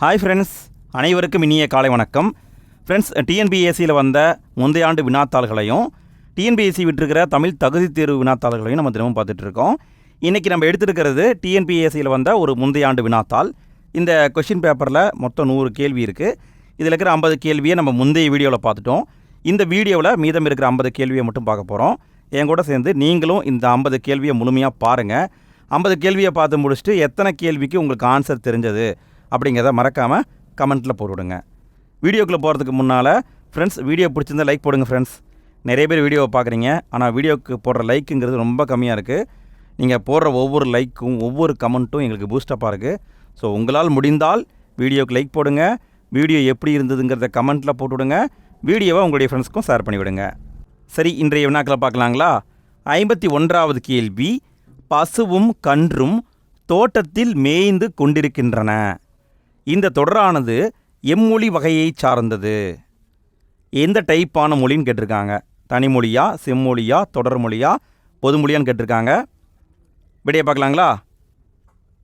Hi friends அனைவருக்கும் இனிய காலை வணக்கம். ஃப்ரெண்ட்ஸ் டிஎன்பிஎஸ்சியில் வந்த முந்தைய ஆண்டு வினாத்தாள்களையும் டிஎன்பிஎஸ்சி விட்டுருக்கிற தமிழ் தகுதி தேர்வு வினாத்தாள்களையும் நம்ம தினமும் பார்த்துட்ருக்கோம் இன்றைக்கி நம்ம எடுத்துருக்கிறது டிஎன்பிஎஸ்சியில் வந்த ஒரு முந்தைய ஆண்டு வினாத்தாள். இந்த கொஷின் பேப்பரில் மொத்தம் நூறு கேள்வி இருக்குது இதில் இருக்கிற ஐம்பது கேள்வியை நம்ம முந்தைய வீடியோவில் பார்த்துட்டோம். இந்த வீடியோவில் மீதம் இருக்கிற ஐம்பது கேள்வியை மட்டும் பார்க்க போகிறோம் என் கூட சேர்ந்து நீங்களும் இந்த ஐம்பது கேள்வியை முழுமையாக பாருங்கள் ஐம்பது கேள்வியை பார்த்து முடிச்சுட்டு எத்தனை கேள்விக்கு உங்களுக்கு ஆன்சர் தெரிஞ்சது? அப்படிங்கிறத மறக்காமல் கமெண்ட்டில் போட்டுவிடுங்க வீடியோக்குள்ளே போகிறதுக்கு முன்னால் ஃப்ரெண்ட்ஸ் வீடியோ பிடிச்சிருந்தா லைக் போடுங்க ஃப்ரெண்ட்ஸ் நிறைய பேர் வீடியோவை பார்க்குறீங்க. ஆனால் வீடியோக்கு போடுற லைக்குங்கிறது ரொம்ப கம்மியாக இருக்குது நீங்கள் போடுற ஒவ்வொரு லைக்கும் ஒவ்வொரு கமெண்ட்டும் எங்களுக்கு பூஸ்டப்பாக இருக்குது ஸோ உங்களால் முடிந்தால் வீடியோக்கு லைக் போடுங்க. வீடியோ எப்படி இருந்ததுங்கிறத கமெண்ட்டில் போட்டுவிடுங்க வீடியோவை உங்களுடைய ஃப்ரெண்ட்ஸ்க்கும் ஷேர் பண்ணிவிடுங்க. சரி இன்றைய வினாக்களை பார்க்கலாங்களா? ஐம்பத்தி ஒன்றாவது கேள்வி பசுவும் கன்றும் தோட்டத்தில் மேய்ந்து கொண்டிருக்கின்றன. இந்த தொடரானது எம்மொழி வகையைச் சார்ந்தது. எந்த டைப்பான மொழின்னு கேட்டிருக்காங்க. தனிமொழியா செம்மொழியா தொடர்மொழியா பொதுமொழியான்னு கேட்டிருக்காங்க. விடையை பார்க்கலாங்களா?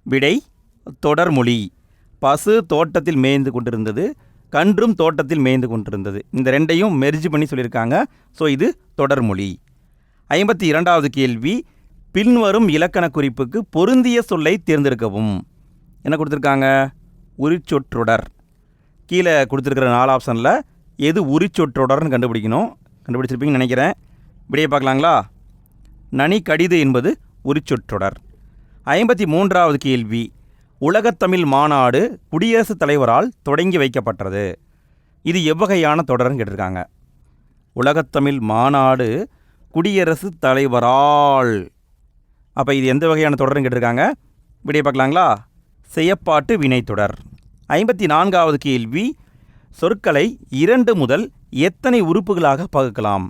விடை தொடர்மொழி. பசு தோட்டத்தில் மேய்ந்து கொண்டிருந்தது கன்றும் தோட்டத்தில் மேய்ந்து கொண்டிருந்தது. இந்த ரெண்டையும் மெர்ஜ் பண்ணி சொல்லியிருக்காங்க. ஸோ இது தொடர்மொழி. ஐம்பத்தி இரண்டாவது கேள்வி பின்வரும் இலக்கண குறிப்புக்கு பொருந்திய சொல்லை தேர்ந்தெடுக்கவும். என்ன கொடுத்துருக்காங்க? உரிச்சொற்றொடர். கீழே கொடுத்துருக்கிற நாலு ஆப்ஷனில் எது உரிச்சொற்றொடர்னு கண்டுபிடிக்கணும். கண்டுபிடிச்சிருப்பீங்கன்னு நினைக்கிறேன். விடையை பார்க்கலாங்களா? நனி கடிது என்பது உரிச்சொற்றொடர். ஐம்பத்தி மூன்றாவது கேள்வி உலகத்தமிழ் மாநாடு குடியரசுத் தலைவரால் தொடங்கி வைக்கப்பட்டது. இது எவ்வகையான தொடர்னு கேட்டிருக்காங்க. உலகத்தமிழ் மாநாடு குடியரசுத் தலைவரால். அப்போ இது எந்த வகையான தொடர்னு கேட்டிருக்காங்க? விடிய பார்க்கலாங்களா? செய்யப்பாட்டு வினைத்தொடர். ஐம்பத்தி நான்காவது கேள்வி சொற்களை இரண்டு முதல் எத்தனை உறுப்புகளாக பகுக்கலாம்?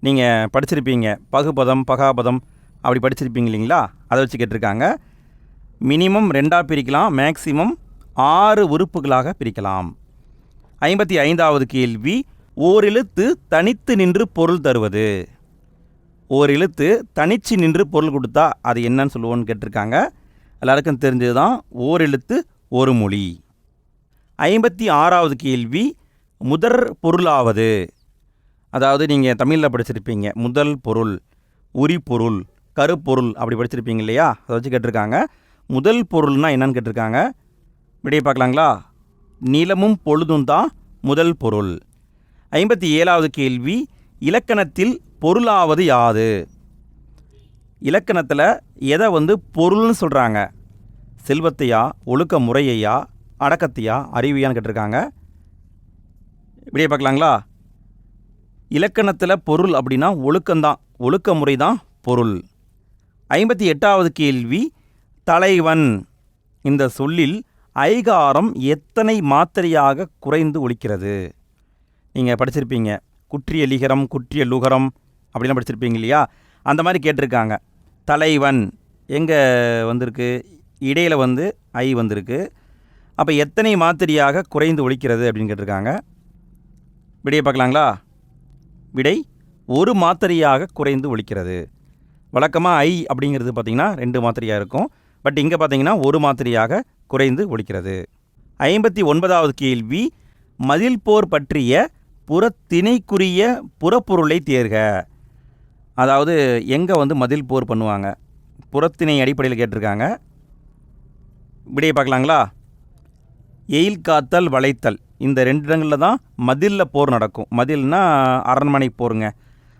நீங்கள் படிச்சிருப்பீங்க பகுபதம் பகாபதம் அப்படி படிச்சிருப்பீங்க இல்லைங்களா? அதை வச்சு கேட்டிருக்காங்க. மினிமம் ரெண்டாக பிரிக்கலாம் மேக்சிமம் ஆறு உறுப்புகளாக பிரிக்கலாம். ஐம்பத்தி ஐந்தாவது கேள்வி ஓரெழுத்து தனித்து நின்று பொருள் தருவது. ஓர் எழுத்து தனிச்சு நின்று பொருள் கொடுத்தா அது என்னன்னு சொல்லுவோன்னு கேட்டிருக்காங்க. எல்லாருக்கும் தெரிஞ்சது தான் ஓர் எழுத்து ஒரு மொழி. ஐம்பத்தி ஆறாவது கேள்வி முதற் பொருளாவது. அதாவது நீங்கள் தமிழில் படிச்சிருப்பீங்க முதல் பொருள் உரிபொருள் கருப்பொருள் அப்படி படிச்சிருப்பீங்க இல்லையா? அதை வச்சு கேட்டிருக்காங்க. முதல் பொருள்னால் என்னன்னு கேட்டிருக்காங்க. விடையை பார்க்கலாங்களா? நிலமும் பொழுதும் தான் முதல் பொருள். ஐம்பத்தி ஏழாவது கேள்வி இலக்கணத்தில் பொருளாவது யாது? இலக்கணத்தில் எதை வந்து பொருள்னு சொல்கிறாங்க செல்வத்தையா ஒழுக்க முறையையா அடக்கத்தியா? அறிவியான்னு கேட்டிருக்காங்க. இப்படியே பார்க்கலாங்களா? இலக்கணத்தில் பொருள் அப்படின்னா ஒழுக்கம்தான். ஒழுக்க முறை தான் பொருள். ஐம்பத்தி எட்டாவது கேள்வி தலைவன். இந்த சொல்லில் ஐகாரம் எத்தனை மாத்திரையாக குறைந்து ஒழிக்கிறது? நீங்கள் படிச்சிருப்பீங்க. குற்றிய லிகரம் குற்றிய லுகரம் அப்படிலாம் படிச்சிருப்பீங்க இல்லையா? அந்த மாதிரி கேட்டிருக்காங்க. தலைவன். எங்கே வந்திருக்கு? இடையில் வந்து ஐ வந்திருக்கு. அப்போ எத்தனை மாத்திரையாக குறைந்து ஒழிக்கிறது அப்படின்னு கேட்டிருக்காங்க. விடையை பார்க்கலாங்களா? விடை ஒரு மாத்திரையாக குறைந்து ஒழிக்கிறது. வழக்கமாக ஐ அப்படிங்கிறது பார்த்திங்கன்னா ரெண்டு மாத்திரையாக இருக்கும். பட் இங்கே பார்த்தீங்கன்னா ஒரு மாத்திரையாக குறைந்து ஒழிக்கிறது. ஐம்பத்தி ஒன்பதாவது கேள்வி மதில் போர் பற்றிய புறத்திணைக்குரிய புறப்பொருளை தேர்க. அதாவது எங்கே வந்து மதில் போர் பண்ணுவாங்க? புறத்திணை அடிப்படையில் கேட்டிருக்காங்க. விடையை பார்க்கலாங்களா? எயில் காத்தல் வளைத்தல். இந்த ரெண்டு இடங்களில் தான் மதிலில் போர் நடக்கும். மதில்னா அரண்மனை போருங்க.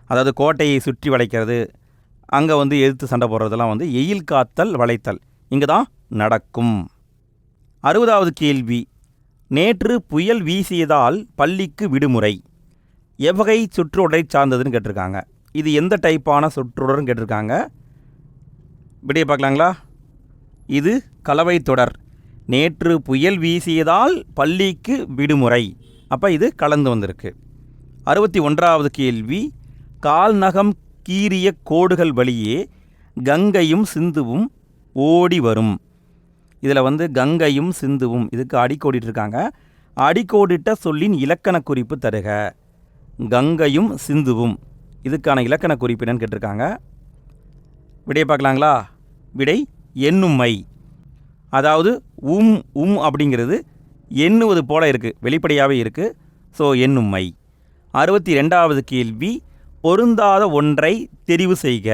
அதாவது கோட்டையை சுற்றி வளைக்கிறது. அங்கே வந்து எதிர்த்து சண்டை போடுறதெல்லாம் வந்து எயில் காத்தல் வளைத்தல். இங்கே தான் நடக்கும். அறுபதாவது கேள்வி. நேற்று புயல் வீசியதால் பள்ளிக்கு விடுமுறை. எவ்வகை சுற்றுடரை சார்ந்ததுன்னு கேட்டிருக்காங்க. இது எந்த டைப்பான சுற்றுடர்னு கேட்டிருக்காங்க. விடிய பார்க்கலாங்களா? இது கலவை தொடர். நேற்று புயல் வீசியதால் பள்ளிக்கு விடுமுறை. அப்போ இது கலந்து வந்திருக்கு. அறுபத்தி ஒன்றாவது கேள்வி கால்நகம் கீறிய கோடுகள் வழியே கங்கையும் சிந்துவும் ஓடி வரும். இதில் வந்து கங்கையும் சிந்துவும் இதுக்கு அடிக்கோடிட்டிருக்காங்க. அடிக்கோடிட்ட சொல்லின் இலக்கண குறிப்பு தருக. கங்கையும் சிந்துவும். இதுக்கான இலக்கண குறிப்பு என்னன்னு கேட்டிருக்காங்க. விடையை பார்க்கலாங்களா? விடை எண்ணுமை அதாவது உம் உம் அப்படிங்கிறது எண்ணுவது போல இருக்குது வெளிப்படையாகவே இருக்குது ஸோ எண்ணும் மை அறுபத்தி ரெண்டாவது கேள்வி பொருந்தாத ஒன்றை தெரிவு செய்க.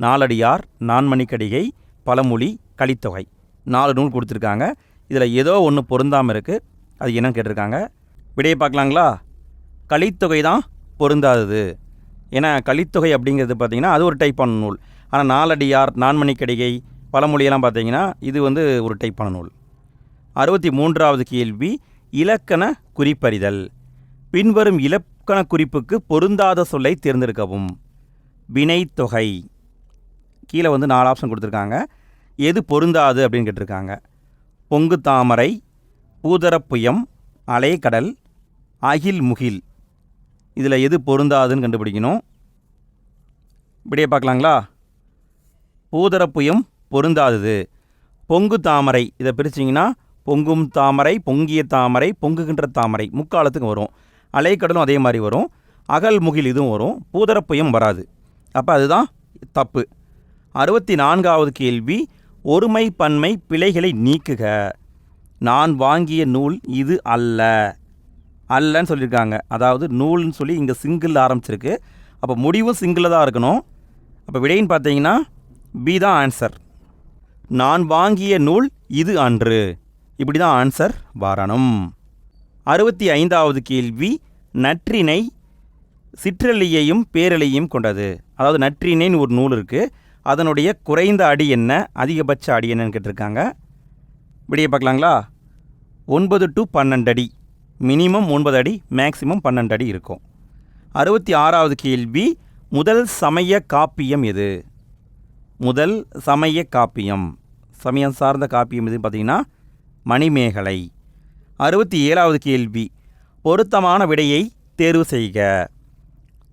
நாலடியார் நான்மணிக்கடிகை பழமொழி கலித்தொகை. நாலு நூல் கொடுத்துருக்காங்க. இதில் ஏதோ ஒன்று பொருந்தாமல் இருக்குது அது என்னன்னு கேட்டிருக்காங்க. விடையை பார்க்கலாங்களா? கலித்தொகை தான் பொருந்தாதது. ஏன்னா கலித்தொகை அப்படிங்கிறது பார்த்திங்கன்னா அது ஒரு டைப்பான நூல். ஆனால் நாலடியார் நான்மணிக்கடிகை பழமொழியெல்லாம் பார்த்தீங்கன்னா இது வந்து ஒரு டைப்பான நூல். அறுபத்தி மூன்றாவது கேள்வி இலக்கண குறிப்பறிதல். பின்வரும் இலக்கண குறிப்புக்கு பொருந்தாத சொல்லை தேர்ந்தெடுக்கவும். வினைத்தொகை கீழே வந்து நாலு ஆப்ஷன் கொடுத்துருக்காங்க. எது பொருந்தாது அப்படின்னு கேட்டிருக்காங்க. பொங்கு தாமரை பூதரப்புயம் அலைக்கடல் அகில் முகில். இதில் எது பொருந்தாதுன்னு கண்டுபிடிக்கணும். இப்படியே பார்க்கலாங்களா? பூதரப்புயம் பொருந்தாதது. பொங்கு தாமரை இதை பிரிச்சிங்கன்னா பொங்கும் தாமரை பொங்கிய தாமரை பொங்குகின்ற தாமரை முக்காலத்துக்கு வரும். அலைக்கடலும் அதே மாதிரி வரும். அகல் முகில் இதுவும் வரும். பூதரப்புயம் வராது. அப்போ அதுதான் தப்பு. அறுபத்தி நான்காவது கேள்வி ஒருமை பன்மை பிழைகளை நீக்குக. நான் வாங்கிய நூல் இது அல்ல. அல்லன்னு சொல்லியிருக்காங்க. அதாவது நூல்னு சொல்லி இங்கே சிங்கிள் ஆரம்பிச்சிருக்கு. அப்போ முடிவும் சிங்கிளில் தான் இருக்கணும். அப்போ விடைன்னு பார்த்தீங்கன்னா பி தான் ஆன்சர் நான் வாங்கிய நூல் இது அன்று. இப்படி தான் ஆன்சர் வாரணம். அறுபத்தி ஐந்தாவது கேள்வி நற்றினை சிற்றலியையும் பேரலியையும் கொண்டது. அதாவது நற்றினைன்னு ஒரு நூல் இருக்குது அதனுடைய குறைந்த அடி என்ன? அதிகபட்ச அடி என்னன்னு கேட்டிருக்காங்க. விடிய பார்க்கலாங்களா? ஒன்பது டு பன்னெண்டு அடி. மினிமம் ஒன்பது அடி மேக்ஸிமம் பன்னெண்டு அடி இருக்கும். அறுபத்தி ஆறாவது கேள்வி முதல் சமய காப்பியம் எது? முதல் சமய காப்பியம். சமயம் சார்ந்த காப்பியம் எதுன்னு பார்த்தீங்கன்னா மணிமேகலை. அறுபத்தி ஏழாவது கேள்வி. பொருத்தமான விடையை தேர்வு செய்க.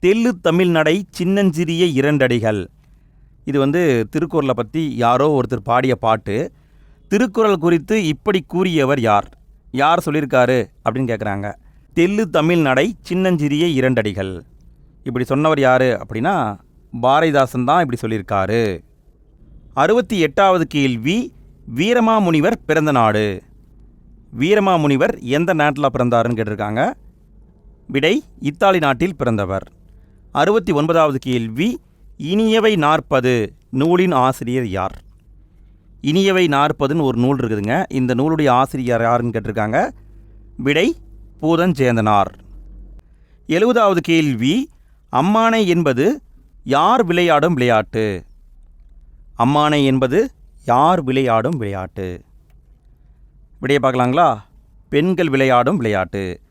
தெல்லு தமிழ்நடை சின்னஞ்சிறிய இரண்டடிகள். இது வந்து திருக்குறளை பற்றி யாரோ ஒருத்தர் பாடிய பாட்டு. திருக்குறள் குறித்து இப்படி கூறியவர் யார்? யார் சொல்லியிருக்காரு அப்படின்னு கேட்குறாங்க தெல்லு தமிழ்நடை சின்னஞ்சிறிய இரண்டடிகள். இப்படி சொன்னவர் யார் அப்படின்னா பாரதிதாசன் தான் இப்படி சொல்லியிருக்காரு. அறுபத்தி எட்டாவது கேள்வி வீரமாமுனிவர் பிறந்த நாடு. வீரமாமுனிவர் எந்த நாட்டில் பிறந்தாருன்னு கேட்டிருக்காங்க. விடை இத்தாலி நாட்டில் பிறந்தவர். அறுபத்தி ஒன்பதாவது கேள்வி இனியவை நாற்பது நூலின் ஆசிரியர் யார்? இனியவை நாற்பதுன்னு ஒரு நூல் இருக்குதுங்க. இந்த நூலுடைய ஆசிரியர் யாருன்னு கேட்டிருக்காங்க. விடை பூதஞ்சேந்தனார் எழுபதாவது கேள்வி அம்மானை என்பது யார் விளையாடும் விளையாட்டு? அம்மானை என்பது யார் விளையாடும் விளையாட்டு? விடைய பார்க்கலாங்களா? பெண்கள் விளையாடும் விளையாட்டு.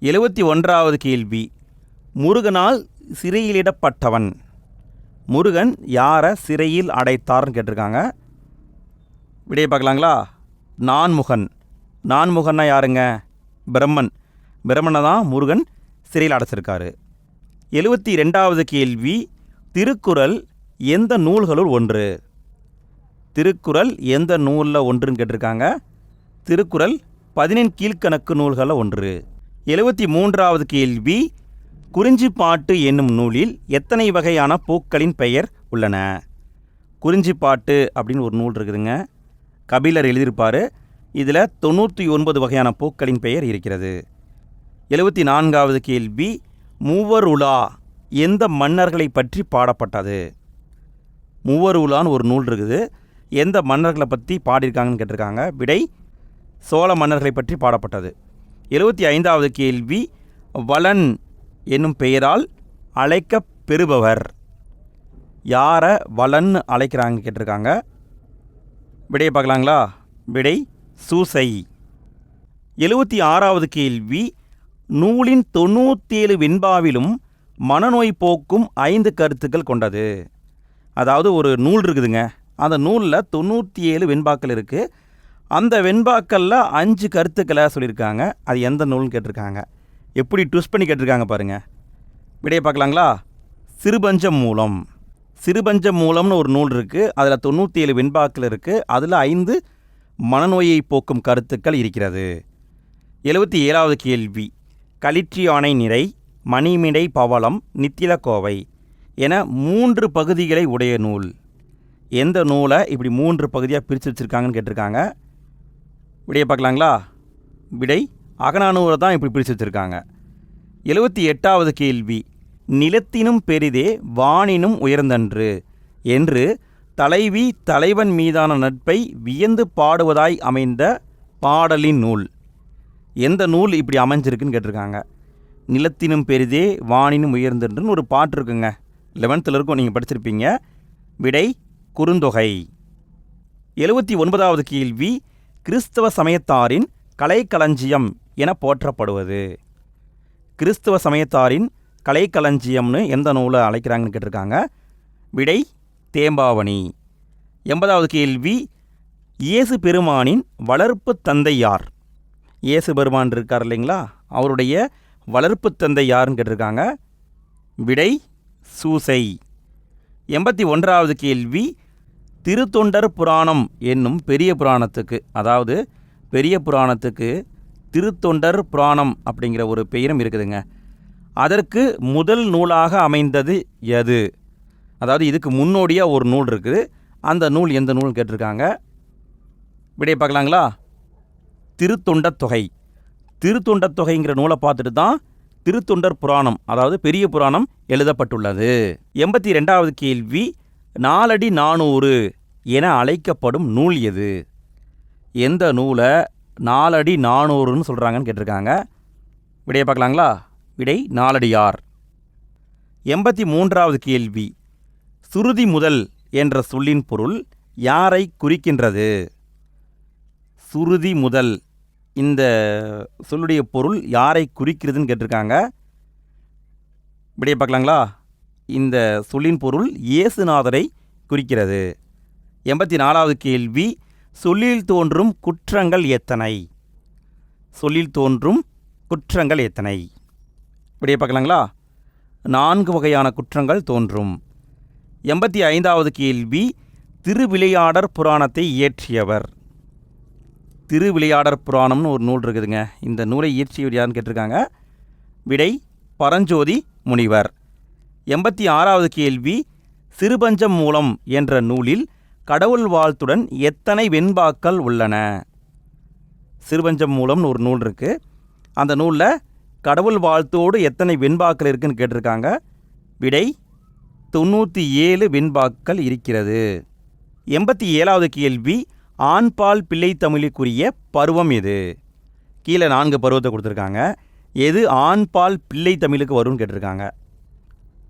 எழுபத்தி ஒன்றாவது கேள்வி. முருகனால் சிறையிலிடப்பட்டவன். முருகன் யாரை சிறையில் அடைத்தார்னு கேட்டிருக்காங்க. விடைய பார்க்கலாங்களா? நான்முகன். நான்முகன்னா யாருங்க? பிரம்மன். பிரம்மனை தான் முருகன் சிறையில் அடைச்சிருக்காரு. எழுபத்தி ரெண்டாவது கேள்வி. திருக்குறள் எந்த நூல்களுள் ஒன்று? திருக்குறள் எந்த நூலில் ஒன்றுன்னு கேட்டிருக்காங்க. திருக்குறள் பதினெண் கீழ்க்கணக்கு நூல்களில் ஒன்று. எழுபத்தி மூன்றாவது கேள்வி குறிஞ்சிப்பாட்டு என்னும் நூலில் எத்தனை வகையான பூக்களின் பெயர் உள்ளன? குறிஞ்சிப்பாட்டு அப்படின்னு ஒரு நூல் இருக்குதுங்க. கபிலர் எழுதியிருப்பார். இதில் தொண்ணூற்றி ஒன்பது வகையான பூக்களின் பெயர் இருக்கிறது. எழுபத்தி நான்காவது கேள்வி மூவருலா எந்த மன்னர்களை பற்றி பாடப்பட்டது? மூவர் ஒரு நூல் இருக்குது. எந்த மன்னர்களை பற்றி பாடியிருக்காங்கன்னு கேட்டிருக்காங்க. விடை சோழ மன்னர்களை பற்றி பாடப்பட்டது. எழுபத்தி ஐந்தாவது கேள்வி வளன் என்னும் பெயரால் அழைக்கப் பெறுபவர். யாரை வளன்னு அழைக்கிறாங்க கேட்டிருக்காங்க. விடையை பார்க்கலாங்களா? விடை சூசை. எழுபத்தி ஆறாவது கேள்வி நூலின் தொண்ணூற்றேழு வெண்பாவிலும் மனநோய் போக்கும் ஐந்து கருத்துக்கள் கொண்டது. அதாவது ஒரு நூல் இருக்குதுங்க. அந்த நூலில் தொண்ணூற்றி ஏழு வெண்பாக்கள் இருக்குது அந்த வெண்பாக்களில் அஞ்சு கருத்துக்களை சொல்லியிருக்காங்க. அது எந்த நூல்னு கேட்டிருக்காங்க. எப்படி ட்விஸ்ட் பண்ணி கேட்டிருக்காங்க பாருங்கள் விடையை பார்க்கலாங்களா? சிறுபஞ்சம் மூலம். சிறுபஞ்சம் மூலம்னு ஒரு நூல் இருக்குது அதில் தொண்ணூற்றி ஏழு வெண்பாக்கள் இருக்குது அதில் ஐந்து மனநோயை போக்கும் கருத்துக்கள் இருக்கிறது. எழுபத்தி ஏழாவது கேள்வி. களிற்றியானை நிறை மணிமிடை பவளம் நித்திலக்கோவை. என மூன்று பகுதிகளை உடைய நூல். எந்த நூலை இப்படி மூன்று பகுதியாக பிரித்து வச்சுருக்காங்கன்னு கேட்டிருக்காங்க. விடையை பார்க்கலாங்களா? விடை அகநானூரை தான் இப்படி பிரித்து வச்சுருக்காங்க. எழுபத்தி எட்டாவது கேள்வி நிலத்தினும் பெரிதே வானினும் உயர்ந்தன்று என்று தலைவி தலைவன் மீதான நட்பை வியந்து பாடுவதாய் அமைந்த பாடலின் நூல். எந்த நூல் இப்படி அமைஞ்சிருக்குன்னு கேட்டிருக்காங்க. நிலத்தினும் பெரிதே வானினும் உயர்ந்தன்றுன்னு ஒரு பாட்டு இருக்குங்க. லெவன்த்தில் இருக்கும் நீங்கள் படிச்சிருப்பீங்க. விடை குறுந்தொகை. எழுபத்தி ஒன்பதாவது கேள்வி கிறிஸ்தவ சமயத்தாரின் கலைக்களஞ்சியம் என போற்றப்படுவது. கிறிஸ்தவ சமயத்தாரின் கலைக்களஞ்சியம்னு எந்த நூலை அழைக்கிறாங்கன்னு கேட்டிருக்காங்க? விடை தேம்பாவணி. எண்பதாவது கேள்வி இயேசு பெருமானின் வளர்ப்பு தந்தை யார்? இயேசு பெருமான் இருக்கார் இல்லைங்களா? அவருடைய வளர்ப்பு தந்தை யாருன்னு கேட்டிருக்காங்க? விடை சூசை. எண்பத்தி ஒன்றாவது கேள்வி திருத்தொண்டர் புராணம் என்னும் பெரிய புராணத்துக்கு அதாவது பெரிய புராணத்துக்கு திருத்தொண்டர் புராணம் அப்படிங்கிற ஒரு பெயரும் இருக்குதுங்க. அதற்கு முதல் நூலாக அமைந்தது எது? அதாவது இதுக்கு முன்னோடியாக ஒரு நூல் இருக்குது. அந்த நூல் எந்த நூல் கேட்டிருக்காங்க? விடைய பார்க்கலாங்களா? திருத்தொண்டத் தொகை. திருத்தொண்டத் தொகைங்கிற நூலை பார்த்துட்டு தான் திருத்தொண்டர் புராணம் அதாவது பெரிய புராணம் எழுதப்பட்டுள்ளது. எண்பத்தி ரெண்டாவது கேள்வி நாலடி நானூறு என அழைக்கப்படும் நூல் எது? எந்த நூலை நாலடி நானூறுன்னு சொல்கிறாங்கன்னு கேட்டிருக்காங்க. விடையை பார்க்கலாங்களா? விடை நாலடியார். எண்பத்தி மூன்றாவது கேள்வி சுருதி முதல் என்ற சொல்லின் பொருள் யாரை குறிக்கின்றது? சுருதி முதல் இந்த சொல்லுடைய பொருள் யாரை குறிக்கிறதுன்னு கேட்டிருக்காங்க. இப்படியே பார்க்கலாங்களா? இந்த சொல்லின் பொருள் இயேசுநாதரை குறிக்கிறது. எண்பத்தி நாலாவது கேள்வி சொல்லில் தோன்றும் குற்றங்கள் எத்தனை? சொல்லில் தோன்றும் குற்றங்கள் எத்தனை? இப்படியே பார்க்கலாங்களா? நான்கு வகையான குற்றங்கள் தோன்றும். எண்பத்தி ஐந்தாவது கேள்வி திருவிளையாடற் புராணத்தை இயற்றியவர். திருவிளையாடற் புராணம்னு ஒரு நூல் இருக்குதுங்க. இந்த நூலை இயற்றியவர் யாருன்னு கேட்டிருக்காங்க. விடை பரஞ்சோதி முனிவர். எண்பத்தி ஆறாவது கேள்வி சிறுபஞ்சம் மூலம் என்ற நூலில் கடவுள் வாழ்த்துடன் எத்தனை வெண்பாக்கள் உள்ளன? சிறுபஞ்சம் மூலம்னு ஒரு நூல் இருக்குது அந்த நூலில் கடவுள் வாழ்த்தோடு எத்தனை வெண்பாக்கள் இருக்குதுன்னு கேட்டிருக்காங்க. விடை தொண்ணூற்றி ஏழு வெண்பாக்கள் இருக்கிறது. எண்பத்தி ஏழாவது கேள்வி ஆண்பால் பிள்ளை தமிழுக்குரிய பருவம் எது? கீழே நான்கு பருவத்தை கொடுத்துருக்காங்க. எது ஆண்பால் பிள்ளை தமிழுக்கு வரும்னு கேட்டிருக்காங்க.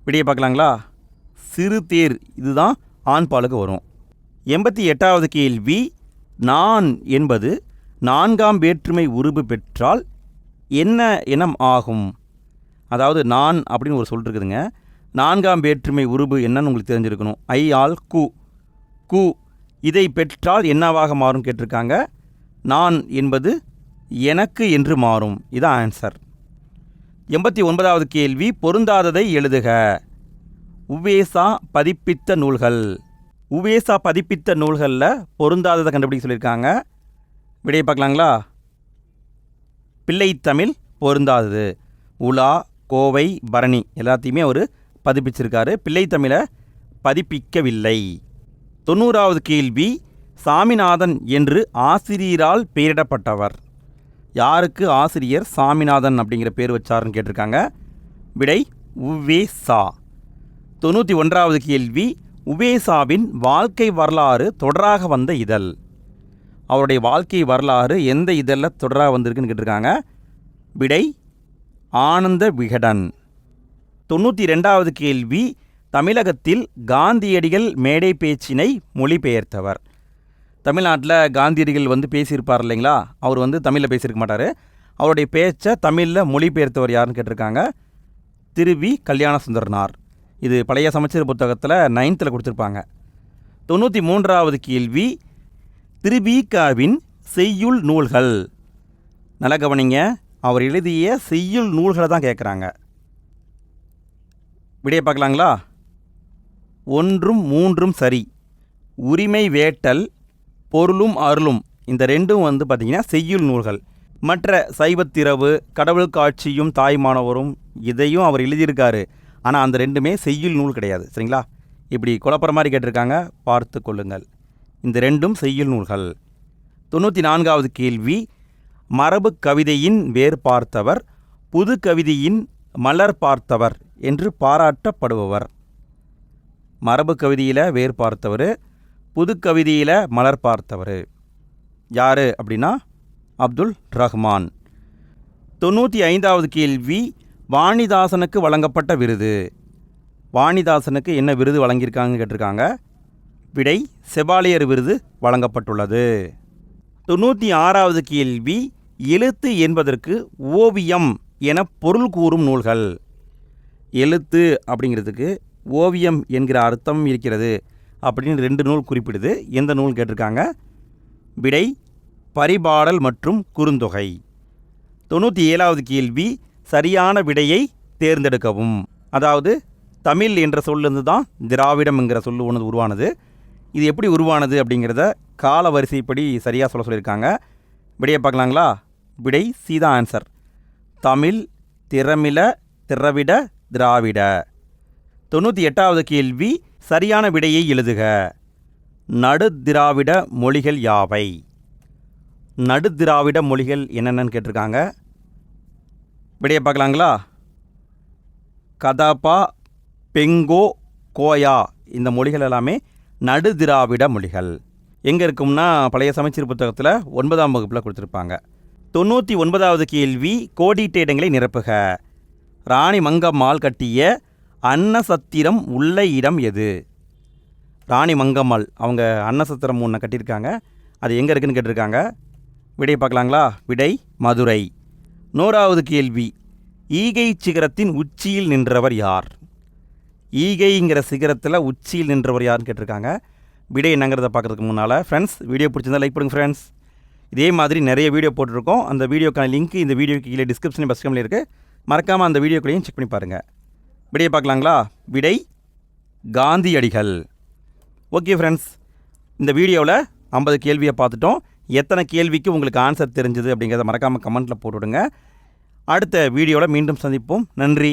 விடிய பார்க்கலாங்களா? சிறு தேர் இதுதான் ஆண்பாலுக்கு வரும். எண்பத்தி எட்டாவது கேள்வி நான் என்பது நான்காம் வேற்றுமை உருபு பெற்றால் என்ன இனம் ஆகும்? அதாவது நான் அப்படின்னு ஒரு சொல் இருக்குதுங்க. நான்காம் வேற்றுமை உருபு என்னன்னு உங்களுக்கு தெரிஞ்சிருக்கணும். ஐ ஆல் கு. கு இதை பெற்றால் என்னவாக மாறும் கேட்டிருக்காங்க? நான் என்பது எனக்கு என்று மாறும். இதான் ஆன்சர் எண்பத்தி ஒன்பதாவது கேள்வி பொருந்தாததை எழுதுக. உவேசா பதிப்பித்த நூல்கள். உவேசா பதிப்பித்த நூல்களில் பொருந்தாததை கண்டுபிடிக்க சொல்லியிருக்காங்க. விடையை பார்க்கலாங்களா? பிள்ளைத்தமிழ் பொருந்தாதது. உலா கோவை பரணி எல்லாத்தையுமே அவர் பதிப்பிச்சிருக்காரு. பிள்ளைத்தமிழை பதிப்பிக்கவில்லை. தொண்ணூறாவது கேள்வி சாமிநாதன் என்று ஆசிரியரால் பெயரிடப்பட்டவர். யாருக்கு ஆசிரியர் சாமிநாதன் அப்படிங்கிற பேர் வச்சாருன்னு கேட்டிருக்காங்க? விடை உவே சா தொண்ணூற்றி ஒன்றாவது கேள்வி உவேசாவின் வாழ்க்கை வரலாறு தொடராக வந்த இதழ். அவருடைய வாழ்க்கை வரலாறு எந்த இதழில் தொடராக வந்திருக்குன்னு கேட்டிருக்காங்க? விடை ஆனந்த விகடன். தொண்ணூற்றி ரெண்டாவது கேள்வி தமிழகத்தில் காந்தியடிகள் மேடை பேச்சினை மொழிபெயர்த்தவர். தமிழ்நாட்டில் காந்தியடிகள் வந்து பேசியிருப்பார் இல்லைங்களா? அவர் வந்து தமிழில் பேசியிருக்க மாட்டார். அவருடைய பேச்சை தமிழில் மொழிபெயர்த்தவர் யாருன்னு கேட்டிருக்காங்க? திருவி கல்யாண சுந்தரனார் இது பழைய சமச்சீர் புத்தகத்தில் நைன்த்தில் கொடுத்துருப்பாங்க. தொண்ணூற்றி மூன்றாவது கேள்வி திருவிகாவின் செய்யுள் நூல்கள். நல்ல கவனிங்க அவர் எழுதிய செய்யுள் நூல்களை தான் கேட்குறாங்க விடைய பார்க்கலாங்களா? ஒன்றும் மூன்றும் சரி. உரிமை வேட்டல் பொருளும் அருளும் இந்த ரெண்டும் வந்து பார்த்திங்கன்னா செய்யுள் நூல்கள். மற்ற சைவத்திரவு கடவுள் காட்சியும் தாய்மானவரும் இதையும் அவர் எழுதியிருக்காரு. ஆனால் அந்த ரெண்டுமே செய்யுள் நூல் கிடையாது சரிங்களா? இப்படி குழப்பற மாதிரி கேட்டிருக்காங்க பார்த்து கொள்ளுங்கள். இந்த ரெண்டும் செய்யுள் நூல்கள். தொண்ணூற்றி நான்காவது கேள்வி மரபு கவிதையின் வேர் பார்த்தவர் புது கவிதையின் மலர் பார்த்தவர் என்று பாராட்டப்படுபவர். மரபு கவிதையில் வேர் பார்த்தவர் புது கவிதையில் மலர் பார்த்தவர். யார் அப்படின்னா அப்துல் ரஹ்மான். தொண்ணூற்றி ஐந்தாவது கேள்வி வாணிதாசனுக்கு வழங்கப்பட்ட விருது. வாணிதாசனுக்கு என்ன விருது வழங்கியிருக்காங்கன்னு கேட்டிருக்காங்க? விடை செபாலியர் விருது வழங்கப்பட்டுள்ளது. தொண்ணூற்றி ஆறாவது கேள்வி எழுத்து என்பதற்கு ஓவியம் என பொருள் கூறும் நூல்கள். எழுத்து அப்படிங்கிறதுக்கு ஓவியம் என்கிற அர்த்தம் இருக்கிறது அப்படின்னு ரெண்டு நூல் குறிப்பிடுது. எந்த நூல் கேட்டிருக்காங்க? விடை பரிபாடல் மற்றும் குறுந்தொகை. தொண்ணூற்றி ஏழாவது கேள்வி சரியான விடையை தேர்ந்தெடுக்கவும். அதாவது தமிழ் என்ற சொல்லிருந்து தான் திராவிடம் என்கிற சொல் ஒன்று உருவானது. இது எப்படி உருவானது அப்படிங்கிறத கால வரிசைப்படி சரியாக சொல்ல சொல்லியிருக்காங்க. விடையை பார்க்கலாங்களா? விடை சீதா ஆன்சர். தமிழ் திறமில திரவிட திராவிட. தொண்ணூற்றி எட்டாவது கேள்வி சரியான விடையை எழுதுக. நடுதிராவிட மொழிகள் யாவை? நடுதிராவிட மொழிகள் என்னென்னு கேட்டிருக்காங்க. விடையை பார்க்கலாங்களா? கதாபா பெங்கோ கோயா இந்த மொழிகள் எல்லாமே நடுதிராவிட மொழிகள். எங்கே இருக்கும்னா பழைய சமைச்சீர் புத்தகத்தில் ஒன்பதாம் வகுப்பில் கொடுத்துருப்பாங்க. தொண்ணூற்றி ஒன்பதாவது கேள்வி கோடிட்ட இடங்களை நிரப்புக. ராணி மங்கம்மாள் கட்டிய அன்னசத்திரம் உள்ள இடம் எது? ராணி மங்கம்மாள் அவங்க அன்னசத்திரம் ஒன்று கட்டியிருக்காங்க. அது எங்கே இருக்குன்னு கேட்டிருக்காங்க. விடை பார்க்கலாங்களா? விடை மதுரை. நூறாவது கேள்வி. ஈகை சிகரத்தின் உச்சியில் நின்றவர் யார்? ஈகைங்கிற சிகரத்தில் உச்சியில் நின்றவர் யாருன்னு கேட்டிருக்காங்க. விடை என்னங்கிறத பார்க்குறதுக்கு முன்னால் ஃப்ரெண்ட்ஸ் வீடியோ பிடிச்சிருந்தா லைக் பண்ணுங்க ஃப்ரெண்ட்ஸ் இதே மாதிரி நிறைய வீடியோ போட்டிருக்கோம். அந்த வீடியோக்கான லிங்க் இந்த வீடியோக்கு கீழே டிஸ்கிரிப்ஷன் பஸ் இருக்குது மறக்காமல் அந்த வீடியோக்குள்ளேயும் செக் பண்ணி பாருங்கள் விடையை பார்க்கலாங்களா? விடை காந்தியடிகள். ஓகே ஃப்ரெண்ட்ஸ் இந்த வீடியோவில் ஐம்பது கேள்வியை பார்த்துட்டோம். எத்தனை கேள்விக்கு உங்களுக்கு ஆன்சர் தெரிஞ்சது அப்படிங்கிறத மறக்காமல் கமெண்ட்டில் போட்டுவிடுங்க. அடுத்த வீடியோவில் மீண்டும் சந்திப்போம். நன்றி.